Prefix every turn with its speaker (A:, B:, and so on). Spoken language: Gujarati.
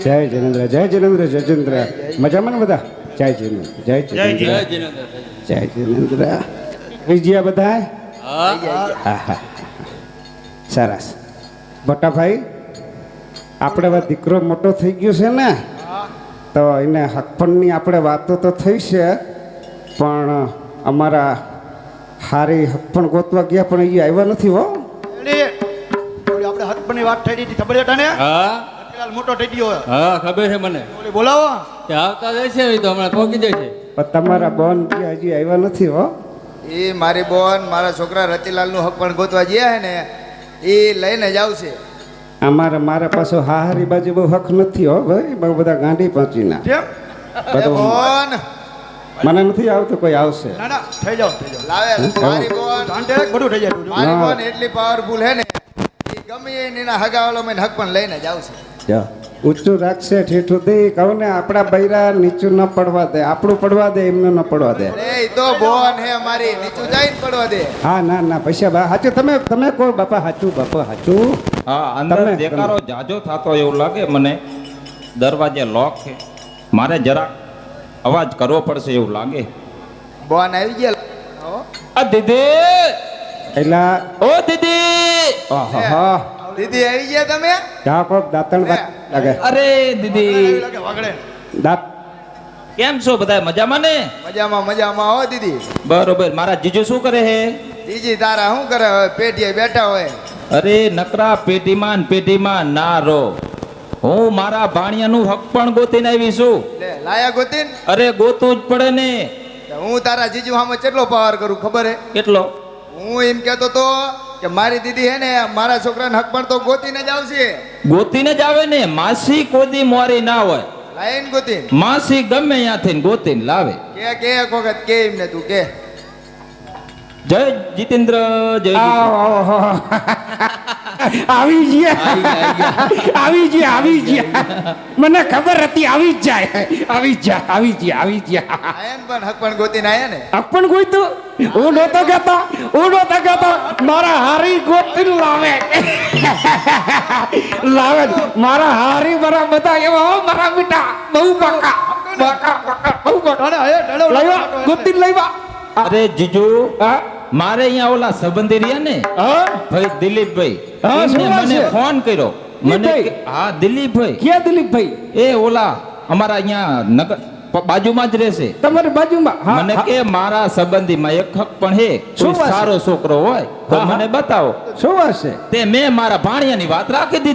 A: જય જિનેન્દ્ર જય જિનેન્દ્ર જય જિનેન્દ્ર. મજામાં ને બધા? જય જિનેન્દ્ર જય જિનેન્દ્ર. જય જિનેન્દ્ર વિજયા બધા હા હા. સરસ. ભટ્ટાભાઈ ભાઈ આપણે હવે દીકરો મોટો થઈ ગયો છે ને તો એને હકપણની આપણે વાતો તો થઈ છે પણ અમારા હારી હકપણ ગોતવા ગયા પણ એ આવ્યા નથી હો.
B: આપણે હકપણની વાત થઈ હતી ખબર હતા ને
C: હા.
B: અત્યારે મોટો હોય.
C: હા ખબર છે મને.
B: ઓલી બોલાવો.
C: તે આવતા રહેશે એ તો હમણાં પહોંચી જશે
A: પણ તમારા બોન હજી આવ્યા નથી હો?
D: એ મારી બોન મારા છોકરા રતિલાલનું હક પણ ગોતવા ગયા હે ને એ લઈને જ આવશે.
A: અમારા મારા પાછો હાહારી બાજુ બહુ હક નથી હો ભાઈ. બહુ બધા ગાંડી પહોંચીના
B: કેમ?
D: બોન.
A: મને નથી આવતું કોઈ આવશે.
B: ના ના થઈ જાવ થઈ જાઓ.
D: લાવે મારી બોન.
B: બધું થઈ જાય?
D: મારી બોન એટલી પાવરફુલ હે ને એ ગમે એના હગાવાલો મેં હક પણ લઈને જ આવશે.
A: જા. ઊંચું રાખશે ઠેઠું દે. કહું ને આપણા બૈરા નીચું ન પડવા દે. આપણું પડવા દે એમને ન પડવા દે.
D: એ તો બોન હે મારી નીચું જઈને પડવા દે.
A: હા ના ના પૈસા બા સાચું તમે તમે કહો બાપા સાચું બાપા સાચું
E: હા અંદર
A: તમે-
E: દેકારો જાજો થતો એવું લાગે મને. દરવાજે લોક છે. મારે જરાક અવાજ કરવો પડશે એવું લાગે.
D: બોન આવી ગયા. હો.
E: આ દીદી!
A: એલા.
E: ઓ દીદી!
A: આહા
D: દીદી આવી ગયા તમે?
A: જા કોક દાંતણ લાગે.
E: અરે દીદી.
B: વગડે
A: દાંત.
E: કેમ છો બધા? મજામાં ને?
D: મજામાં મજામાં. હો દીદી.
E: બરોબર. મારા જીજુ શું કરે હે?
D: જીજી તારા શું કરે હવે? પેટીએ બેઠા હોય.
E: અરે નકરા પેટીમાં પેટીમાં ના રો હું મારા ભાણિયાનું હક પણ ગોતીને આવી છું.
D: લે લાયા ગોતીન?
E: અરે ગોતું જ પડે ને.
D: હું તારા જીજુ સામે કેટલો પાવર કરું ખબર હે?
E: કેટલો?
D: હું એમ કેતો તો કે મારી દીદી હે ને મારા છોકરાને હક પણ તો ગોતીને જ આવશે.
E: ગોતીને જ આવે ને માસી કોદી મોરી ના હોય.
D: લાઈન ગોતીન.
E: માસી ગમે ત્યાંથી ગોતીને લાવે.
D: કે કે એક વખત કે એમને તું કે.
E: જય જીતેન્દ્ર જય
A: આવો, આવો, ગયા. આવી ગયા આવી ગયા. મને ખબર હતી આવી જ જાય. આવી જ જાય આવી જ જાય આવી જાય.
D: આયન પણ હક પણ ગોતીને આયા ને?
A: આ પણ કોઈ તો હું નહોતો કહેતો હું નહોતો કહેતો મારા હારી ગોતી લાવે. લાવે મારા હારી મારા બધા એવા હો મારા બેટા બહુ બકા બકા બકા બહુ બકા લાવ્યા ગોતી લાવ્યા
E: અરે જીજુ
A: હા?
E: મારે અહીંયા ઓલા સંબંધી રહ્યા ને? ભાઈ દિલીપભાઈ. મને ફોન કર્યો. મને હા દિલીપભાઈ.
A: ક્યાં દિલીપભાઈ?
E: એ ઓલા અમારા અહીંયા નગર બાજુમાં જ રહેશે.
A: તમારી બાજુમાં?
E: મને કે મારા સંબંધીમાં એક હક પણ હે? સારો છોકરો હોય તો. મને બતાવો.
A: શું હશે
E: તે મેં મારા ભાણિયાની વાત રાખી દીધી.